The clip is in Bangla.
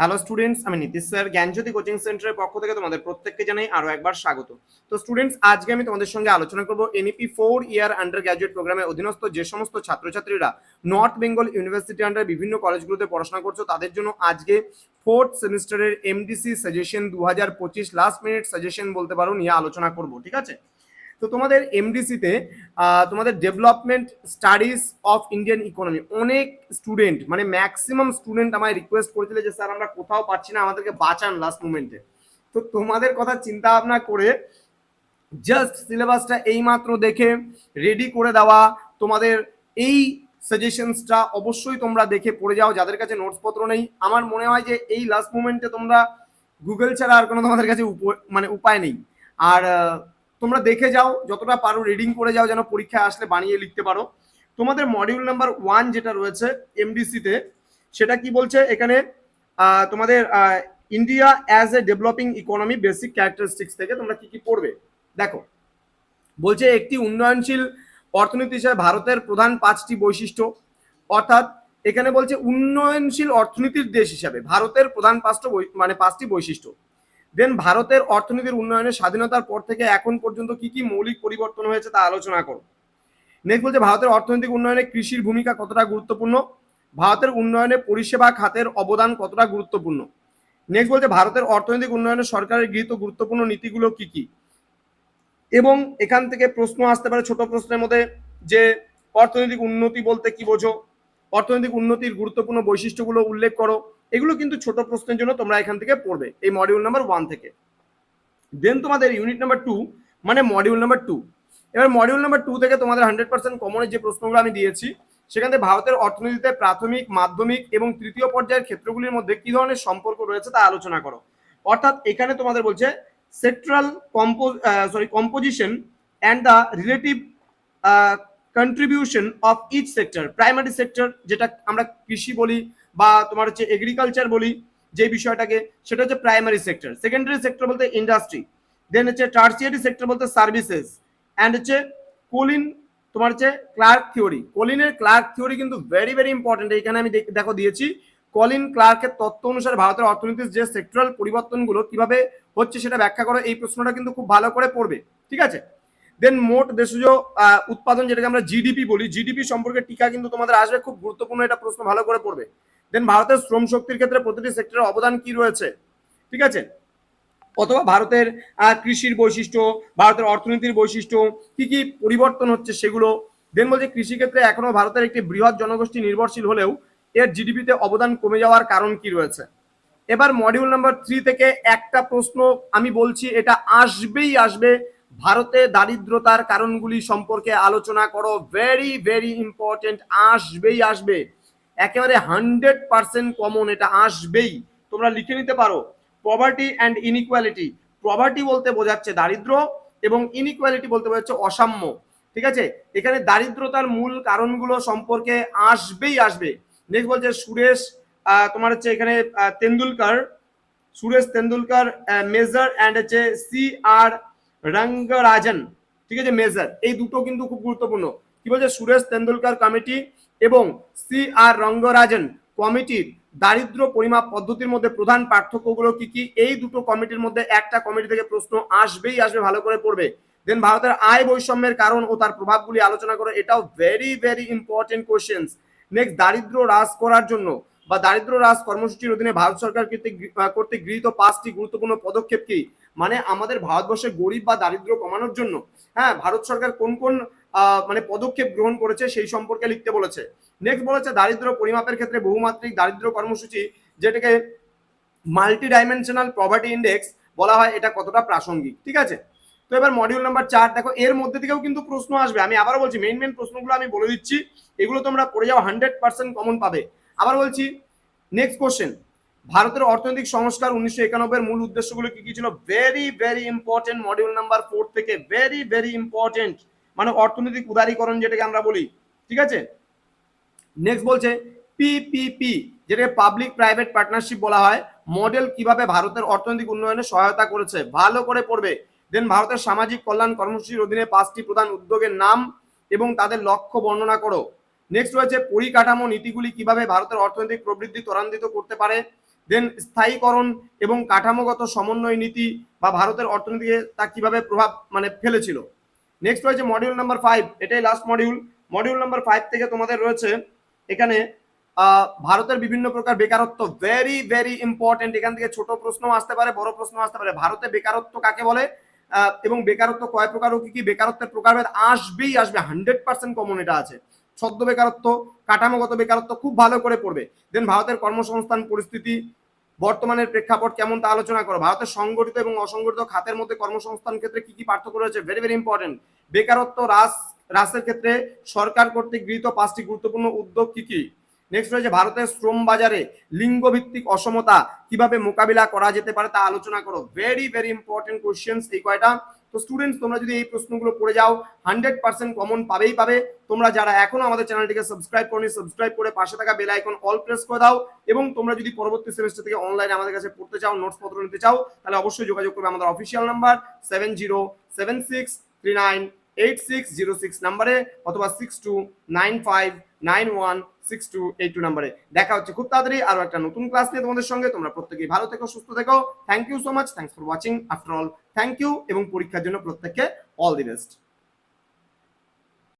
হ্যালো স্টুডেন্টস আমি নীতিশ স্যার। জ্ঞানজ্যোতি কোচিং সেন্টারের পক্ষ থেকে তোমাদের প্রত্যেককে জানাই আরও একবার স্বাগত। তো স্টুডেন্টস আজকে আমি তোমাদের সঙ্গে আলোচনা করব NEP four year undergraduate প্রোগ্রামে অধীনস্থ যে সমস্ত ছাত্রছাত্রীরা নর্থ বেঙ্গল ইউনিভার্সিটি আন্ডার বিভিন্ন কলেজগুলোতে পড়াশোনা করছ, তাদের জন্য আজকে ফোর্থ সেমিস্টারের এমডিসি সাজেশন দু হাজার পঁচিশ লাস্ট মিনিট সাজেশন বলতে পারো, নিয়ে আলোচনা করব, ঠিক আছে? তো তোমাদের এমডিসিতে তোমাদের development studies of Indian economy অনেক স্টুডেন্ট মানে ম্যাক্সিমাম স্টুডেন্ট আমায় রিকোয়েস্ট করেছিল যে, স্যার, আমরা কোথাও পাচ্ছি না, আমাদেরকে বাঁচান লাস্ট মুমেন্টে তো তোমাদের কথা চিন্তা ভাবনা করে জাস্ট সিলেবাসটা এইমাত্র দেখে রেডি করে দেওয়া, তোমাদের এই সাজেশনসটা অবশ্যই তোমরা দেখে পড়ে যাও, যাদের কাছে নোটসপত্র নেই। আমার মনে হয় যে, এই লাস্ট মুমেন্টে তোমরা গুগল ছাড়া আর কোনো তোমাদের কাছে মানে উপায় নেই। আর তোমরা দেখে যাও, যতটা পারো রিডিং করে যাও, যেন পরীক্ষায় আসলে বানিয়ে লিখতে পারো। তোমাদের মডিউল নাম্বার ওয়ান যেটা রয়েছে এমডিসিতে সেটা কি বলছে? এখানে তোমাদের India as a developing economy basic characteristics থেকে তোমরা কি কি পড়বে? দেখো, বলছে একটি উন্নয়নশীল অর্থনীতি হিসেবে ভারতের প্রধান পাঁচটি বৈশিষ্ট্য। অর্থাৎ, এখানে বলছে উন্নয়নশীল অর্থনীতির দেশ হিসাবে ভারতের প্রধান পাঁচটা মানে পাঁচটি বৈশিষ্ট্য। দেন ভারতের অর্থনীতির উন্নয়নের স্বাধীনতার পর থেকে এখন পর্যন্ত কি কি মৌলিক পরিবর্তন হয়েছে তা আলোচনা করো। নেক্সট বলছে, ভারতের অর্থনৈতিক উন্নয়নে কৃষির ভূমিকা কতটা গুরুত্বপূর্ণ? ভারতের উন্নয়নে পরিষেবা খাতের অবদান কতটা গুরুত্বপূর্ণ? নেক্সট বলছে, ভারতের অর্থনৈতিক উন্নয়নে সরকারের গৃহীত গুরুত্বপূর্ণ নীতিগুলো কি কি? এবং এখান থেকে প্রশ্ন আসতে পারে ছোট প্রশ্নের মধ্যে যে অর্থনৈতিক উন্নতি বলতে কি বোঝো? অর্থনৈতিক উন্নতির গুরুত্বপূর্ণ বৈশিষ্ট্যগুলো উল্লেখ করো। এগুলো কিন্তু ছোট প্রশ্নের জন্য তোমরা এখান থেকে পড়বে, এই মডিউল নাম্বার ওয়ান থেকে। দেন তোমাদের ইউনিট নাম্বার টু মানে মডিউল নাম্বার টু এবার মডিউল নাম্বার টু থেকে তোমাদের হান্ড্রেড পার্সেন্ট কমনের যে প্রশ্নগুলো আমি দিয়েছি, সেখান থেকে ভারতের অর্থনীতিতে প্রাথমিক, মাধ্যমিক এবং তৃতীয় পর্যায়ের ক্ষেত্রগুলির মধ্যে কি ধরনের সম্পর্ক রয়েছে তা আলোচনা করো। অর্থাৎ এখানে তোমাদের বলছে sectoral compo sorry composition and the relative contribution of each sector primary sector যেটা আমরা কৃষি বলি বা তোমার হচ্ছে এগ্রিকালচার বলি, যে বিষয়টাকে, সেটা হচ্ছে প্রাইমারি সেক্টর সেকেন্ডারি সেক্টর বলতে ইন্ডাস্ট্রি দেন হচ্ছে টার্সিয়ারি সেক্টর বলতে সার্ভিসেস অ্যান্ড হচ্ছে কোলিন, তোমার হচ্ছে ক্লার্ক থিওরি কলিনের ক্লার্ক থিওরি কিন্তু ভেরি ভেরি ইম্পর্টেন্ট এখানে আমি দেখ- দিয়েছি, কলিন ক্লার্কের তত্ত্ব অনুসারে ভারতের অর্থনীতির যে সেক্টরাল পরিবর্তনগুলো কীভাবে হচ্ছে সেটা ব্যাখ্যা করো, এই প্রশ্নটা কিন্তু খুব ভালো করে পড়বে, ঠিক আছে? দেন মোট দেশজ উৎপাদন যেটাকে আমরা জিডিপি বলি জিডিপি সম্পর্কে টিকা কিন্তু তোমাদের আসবে, খুব গুরুত্বপূর্ণ এটা প্রশ্ন ভালো করে পড়বে। দেন ভারতের শ্রম শক্তির ক্ষেত্রে প্রতিটি সেক্টরের অবদান কি রয়েছে? ঠিক আছে? অথবা ভারতের কৃষির বৈশিষ্ট্য, ভারতের অর্থনীতির বৈশিষ্ট্য, কি কি পরিবর্তন হচ্ছে সেগুলো? দেন বলছে, কৃষিক্ষেত্রে এখনও ভারতের একটি বৃহৎ জনগোষ্ঠী নির্ভরশীল হলেও এর জিডিপিতে অবদান কমে যাওয়ার কারণ কি রয়েছে? এবার মডিউল নাম্বার থ্রি থেকে একটা প্রশ্ন আমি বলছি, এটা আসবেই আসবে। ভারতে দারিদ্রতার কারণগুলি সম্পর্কে আলোচনা করো। ভেরি ভেরি ইম্পর্টেন্ট আসবেই আসবে। একেবারে হান্ড্রেড পার্সেন্ট কমন এটা আসবেই। তোমরা লিখে নিতে পারো পভার্টি অ্যান্ড ইনইকুয়ালিটি প্রভার্টি বলতে বোঝাচ্ছে দারিদ্র এবং ইনইকুয়ালিটি বলতে বোঝাচ্ছে অসাম্য। ঠিক আছে? এখানে দারিদ্রতার মূল কারণগুলো সম্পর্কে আসবেই আসবে। নেক্সট বলছে সুরেশ তোমার হচ্ছে এখানে তেন্ডুলকার। সুরেশ তেন্ডুলকার মেজর অ্যান্ড হচ্ছে সি আর রঙ্গরাজন। ঠিক আছে? মেজর এই দুটো কিন্তু খুব গুরুত্বপূর্ণ। কি বলছে? সুরেশ তেন্ডুলকার কমিটি এবং সি আর রঙ্গরাজন কমিটির দারিদ্র পরিমাপ পদ্ধতির মধ্যে প্রধান পার্থক্যগুলো কি কি? এই দুটো কমিটির মধ্যে একটা কমিটি থেকে প্রশ্ন আসবেই আসবে, ভালো করে পড়বে। দেন ভারতের আয় বৈষম্যের কারণ ও তার প্রভাবগুলি আলোচনা করো, এটাও very very important questions next দারিদ্র হ্রাস করার জন্য বা দারিদ্র হ্রাস কর্মসূচির অধীনে ভারত সরকার কর্তৃক গৃহীত পাঁচটি গুরুত্বপূর্ণ পদক্ষেপ কি? মানে আমাদের ভারতবর্ষে গরিব বা দারিদ্র কমানোর জন্য। হ্যাঁ ভারত সরকার কোন কোন মানে পদক্ষেপ গ্রহণ করেছে, সেই সম্পর্কে লিখতে বলেছে। নেক্সট বলেছে, দারিদ্র পরিমাপের ক্ষেত্রে বহুমাত্রিক দারিদ্র কর্মসূচি, যেটাকে মাল্টি ডাইমেনশনাল প্রভার্টি ইন্ডেক্স বলা হয়, এটা কতটা প্রাসঙ্গিক, ঠিক আছে? তো এবার মডিউল নাম্বার চার, দেখো, এর মধ্যে থেকেও কিন্তু প্রশ্ন আসবে। আমি আবারও বলছি মেইন মেইন প্রশ্নগুলো আমি বলে দিচ্ছি, এগুলো তোমরা পড়ে যাও হান্ড্রেড পার্সেন্ট কমন পাবে। আবার বলছি নেক্সট কোশ্চেন ভারতের অর্থনৈতিক সংস্কার উনিশশো একানব্বই মূল উদ্দেশ্যগুলো কি কি ছিল? Very very important module number four থেকে ভেরি ভেরি ইম্পর্টেন্ট মানে অর্থনৈতিক উদারীকরণ যেটাকে আমরা বলি, ঠিক আছে? নেক্সট বলছে পিপিপি যেটাকে পাবলিক প্রাইভেট পার্টনারশিপ বলা হয়। মডেল কীভাবে ভারতের অর্থনৈতিক উন্নয়নে সহায়তা করেছে? ভালো করে পড়বে। দেন ভারতের সামাজিক কল্যাণ কর্মসূচির অধীনে পাঁচটি প্রধান উদ্যোগের নাম এবং তাদের লক্ষ্য বর্ণনা করো। নেক্সট রয়েছে পরিকাঠামো নীতিগুলি কীভাবে ভারতের অর্থনৈতিক প্রবৃদ্ধি ত্বরান্বিত করতে পারে। দেন স্থায়ীকরণ এবং কাঠামোগত সমন্বয় নীতি বা ভারতের অর্থনীতিকে তা কীভাবে প্রভাব মানে ফেলেছিল? নেক্সট রয়েছে মডিউল নাম্বার ফাইভ এটাই last module module number five থেকে তোমাদের রয়েছে এখানে ভারতের বিভিন্ন প্রকার বেকারত্ব। ভেরি ভেরি ইম্পর্টেন্ট এখান থেকে ছোট প্রশ্ন আসতে পারে, বড় প্রশ্ন আসতে পারে। ভারতে বেকারত্ব কাকে বলে? এবং বেকারত্ব কয় প্রকার ও কি কি? বেকারত্বের প্রকারভেদ আসবেই আসবে। হান্ড্রেড পার্সেন্ট কমন এটা আছে। ছদ্ম বেকারত্ব, কাঠামোগত বেকারত্ব খুব ভালো করে পড়বে। দেন ভারতের কর্মসংস্থান পরিস্থিতি বর্তমানের প্রেক্ষাপট কেমন তা আলোচনা করো। ভারতের সংগঠিত এবং অসংগঠিত খাতের মধ্যে কর্মসংস্থান ক্ষেত্রে কি কি পার্থক্য রয়েছে? ভেরি ভেরি ইম্পর্টেন্ট বেকারত্ব হ্রাস, হ্রাসের ক্ষেত্রে সরকার কর্তৃক গৃহীত পাঁচটি গুরুত্বপূর্ণ উদ্যোগ কি কি? নেক্সট রয়েছে ভারতের শ্রম বাজারে লিঙ্গভিত্তিক অসমতা কীভাবে মোকাবিলা করা যেতে পারে তা আলোচনা করো। ভেরি ভেরি ইম্পর্টেন্ট কোশ্চেন্স এই কয়টা। তো স্টুডেন্টস তোমরা যদি এই প্রশ্নগুলো পড়ে যাও হান্ড্রেড পার্সেন্ট কমন পাবেই পাবে। তোমরা যারা এখনও আমাদের চ্যানেলটিকে সাবস্ক্রাইব করনি সাবস্ক্রাইব করে পাশে থাকা বেল আইকন অল প্রেস করে দাও এবং তোমরা যদি পরবর্তী সেমিস্টার থেকে অনলাইনে আমাদের কাছে পড়তে চাও নোটস পত্র নিতে চাও, তাহলে অবশ্যই যোগাযোগ করবে আমাদের official number seven zero seven six three nine eight six zero six নাম্বারে অথবা six two nine five nine one six two eight two নাম্বারে। দেখা হচ্ছে খুব তাড়াতাড়ি আরও একটা নতুন ক্লাস নিয়ে তোমাদের সঙ্গে। তোমরা প্রত্যেকেই ভালো থেকো, সুস্থ থেকো। Thank you so much thanks for watching after all thank you এবং পরীক্ষার জন্য প্রত্যেককে অল দি বেস্ট